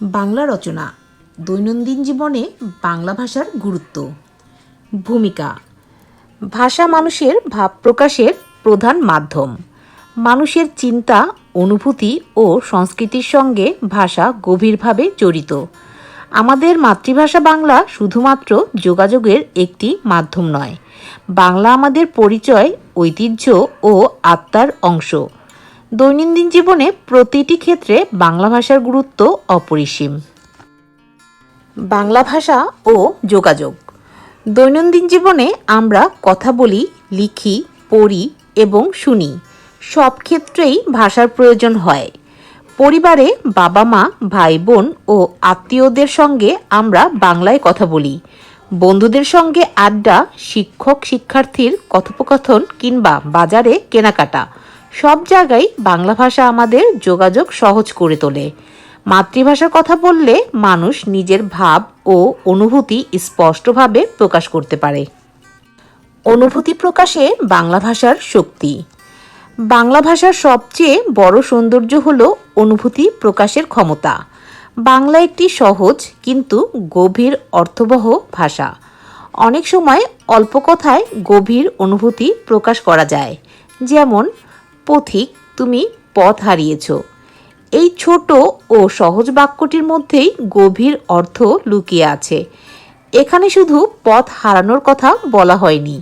বাংলা রচনা, দৈনন্দিন জীবনে বাংলা ভাষার গুরুত্ব। ভূমিকা, ভাষা মানুষের ভাব প্রকাশের প্রধান মাধ্যম। মানুষের চিন্তা, অনুভূতি ও সংস্কৃতির সঙ্গে ভাষা গভীরভাবে জড়িত। আমাদের মাতৃভাষা বাংলা শুধুমাত্র যোগাযোগের একটি মাধ্যম নয়, বাংলা আমাদের পরিচয়, ঐতিহ্য ও আত্মার অংশ। দৈনন্দিন জীবনে প্রতিটি ক্ষেত্রে বাংলা ভাষার গুরুত্ব অপরিসীম। বাংলা ভাষা ও যোগাযোগ। দৈনন্দিন জীবনে আমরা কথা বলি, লিখি, পড়ি এবং শুনি। সব ক্ষেত্রেই ভাষার প্রয়োজন হয়। পরিবারে বাবা মা, ভাই বোন ও আত্মীয়দের সঙ্গে আমরা বাংলায় কথা বলি। বন্ধুদের সঙ্গে আড্ডা, শিক্ষক, শিক্ষার্থীর কথোপকথন কিংবা বাজারে কেনাকাটা। সব জায়গায় বাংলা ভাষা আমাদের যোগাযোগ সহজ করে তোলে। মাতৃভাষার কথা বললে মানুষ নিজের ভাব ও অনুভূতি স্পষ্টভাবে প্রকাশ করতে পারে। অনুভূতি প্রকাশে বাংলা ভাষার শক্তি। বাংলা ভাষার সবচেয়ে বড় সৌন্দর্য হল অনুভূতি প্রকাশের ক্ষমতা। বাংলা একটি সহজ কিন্তু গভীর অর্থবহ ভাষা। অনেক সময় অল্প কথায় গভীর অনুভূতি প্রকাশ করা যায়। যেমন পথিক তুমি পথ হারিয়েছ। এই ছোট ও সহজ বাক্যটির মধ্যেই গভীর অর্থ লুকিয়ে আছে। এখানে শুধু পথ হারানোর কথা বলা হয়নি।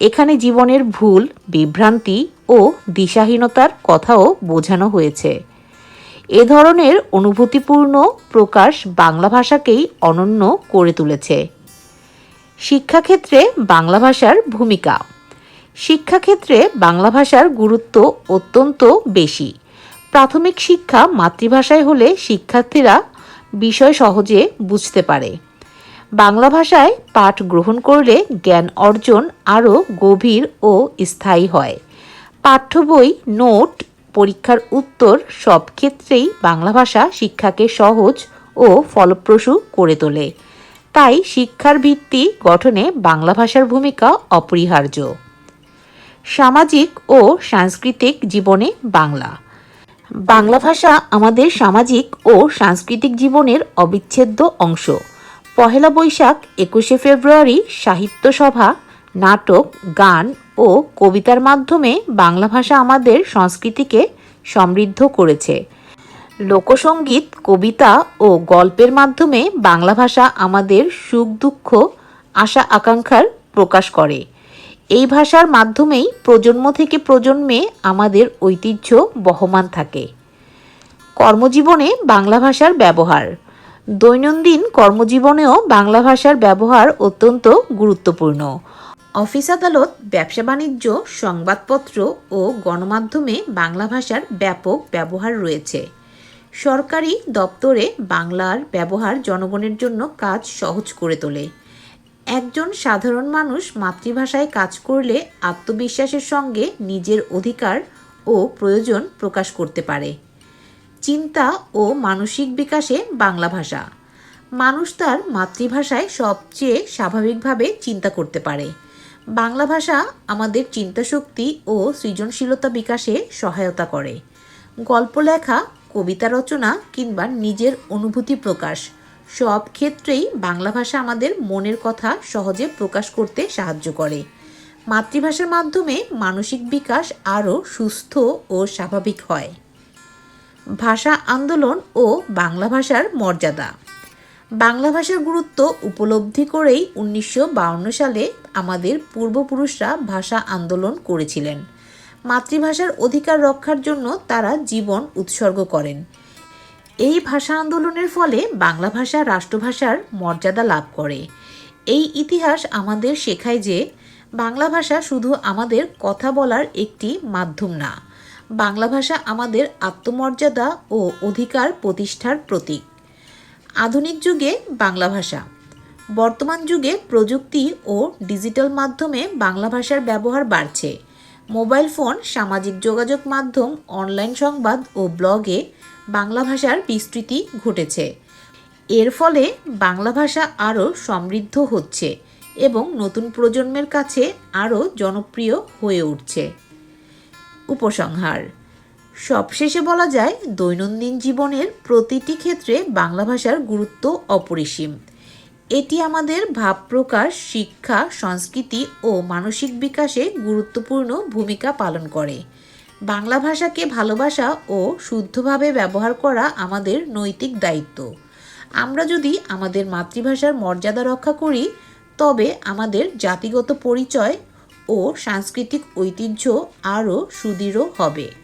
এখানে জীবনের ভুল, বিভ্রান্তি ও দিশাহীনতার কথাও বোঝানো হয়েছে। এ ধরনের অনুভূতিপূর্ণ প্রকাশ বাংলা ভাষাকেই অনন্য করে তুলেছে। শিক্ষাক্ষেত্রে বাংলা ভাষার ভূমিকা শিক্ষাক্ষেত্রে বাংলা ভাষার গুরুত্ব অত্যন্ত বেশি। প্রাথমিক শিক্ষা মাতৃভাষায় হলে শিক্ষার্থীরা বিষয় সহজে বুঝতে পারে। বাংলা ভাষায় পাঠ গ্রহণ করলে জ্ঞান অর্জন আরও গভীর ও স্থায়ী হয়। পাঠ্য বই, নোট, পরীক্ষার উত্তর সব ক্ষেত্রেই বাংলা ভাষা শিক্ষাকে সহজ ও ফলপ্রসূ করে তোলে। তাই শিক্ষার ভিত্তি গঠনে বাংলা ভাষার ভূমিকা অপরিহার্য। সামাজিক ও সাংস্কৃতিক জীবনে বাংলা। বাংলা ভাষা আমাদের সামাজিক ও সাংস্কৃতিক জীবনের অবিচ্ছেদ্য অংশ। পহেলা বৈশাখ, একুশে ফেব্রুয়ারি, সাহিত্য সভা, নাটক, গান ও কবিতার মাধ্যমে বাংলা ভাষা আমাদের সংস্কৃতিকে সমৃদ্ধ করেছে। লোকসঙ্গীত কবিতা ও গল্পের মাধ্যমে বাংলা ভাষা আমাদের সুখ দুঃখ আশা আকাঙ্ক্ষার প্রকাশ করে। এই ভাষার মাধ্যমেই প্রজন্ম থেকে প্রজন্মে আমাদের ঐতিহ্য বহমান থাকে। কর্মজীবনে বাংলা ভাষার ব্যবহার। দৈনন্দিন কর্মজীবনেও বাংলা ভাষার ব্যবহার অত্যন্ত গুরুত্বপূর্ণ। অফিস আদালত, ব্যবসা বাণিজ্য, সংবাদপত্র ও গণমাধ্যমে বাংলা ভাষার ব্যাপক ব্যবহার রয়েছে। সরকারি দপ্তরে বাংলার ব্যবহার জনগণের জন্য কাজ সহজ করে তোলে। একজন সাধারণ মানুষ মাতৃভাষায় কাজ করলে আত্মবিশ্বাসের সঙ্গে নিজের অধিকার ও প্রয়োজন প্রকাশ করতে পারে। চিন্তা ও মানসিক বিকাশে বাংলা ভাষা। মানুষ তার মাতৃভাষায় সবচেয়ে স্বাভাবিকভাবে চিন্তা করতে পারে। বাংলা ভাষা আমাদের চিন্তাশক্তি ও সৃজনশীলতা বিকাশে সহায়তা করে। গল্প লেখা কবিতা রচনা কিংবা নিজের অনুভূতি প্রকাশ সব ক্ষেত্রেই বাংলা ভাষা আমাদের মনের কথা সহজে প্রকাশ করতে সাহায্য করে। মাতৃভাষার মাধ্যমে মানসিক বিকাশ আরও সুস্থ ও স্বাভাবিক হয়। ভাষা আন্দোলন ও বাংলা ভাষার মর্যাদা। বাংলা ভাষার গুরুত্ব উপলব্ধি করেই উনিশশো সালে আমাদের পূর্বপুরুষরা ভাষা আন্দোলন করেছিলেন। মাতৃভাষার অধিকার রক্ষার জন্য তারা জীবন উৎসর্গ করেন। এই ভাষা আন্দোলনের ফলে বাংলা ভাষা রাষ্ট্রভাষার মর্যাদা লাভ করে। এই ইতিহাস আমাদের শেখায় যে বাংলা ভাষা শুধু আমাদের কথা বলার একটি মাধ্যম না, বাংলা ভাষা আমাদের আত্মমর্যাদা ও অধিকার প্রতিষ্ঠার প্রতীক। আধুনিক যুগে বাংলা ভাষা, বর্তমান যুগে প্রযুক্তি ও ডিজিটাল মাধ্যমে বাংলা ভাষার ব্যবহার বাড়ছে। মোবাইল ফোন, সামাজিক যোগাযোগ মাধ্যম, অনলাইন সংবাদ ও ব্লগে বাংলা ভাষার বিস্তৃতি ঘটেছে। এর ফলে বাংলা ভাষা আরও সমৃদ্ধ হচ্ছে এবং নতুন প্রজন্মের কাছে আরও জনপ্রিয় হয়ে উঠছে। উপসংহার। সবশেষে বলা যায়, দৈনন্দিন জীবনের প্রতিটি ক্ষেত্রে বাংলা ভাষার গুরুত্ব অপরিসীম। এটি আমাদের ভাব প্রকাশ, শিক্ষা, সংস্কৃতি ও মানসিক বিকাশে গুরুত্বপূর্ণ ভূমিকা পালন করে। বাংলা ভাষাকে ভালোবাসা ও শুদ্ধভাবে ব্যবহার করা আমাদের নৈতিক দায়িত্ব। আমরা যদি আমাদের মাতৃভাষার মর্যাদা রক্ষা করি, তবে আমাদের জাতিগত পরিচয় ও সাংস্কৃতিক ঐতিহ্য আরও সুদৃঢ় হবে।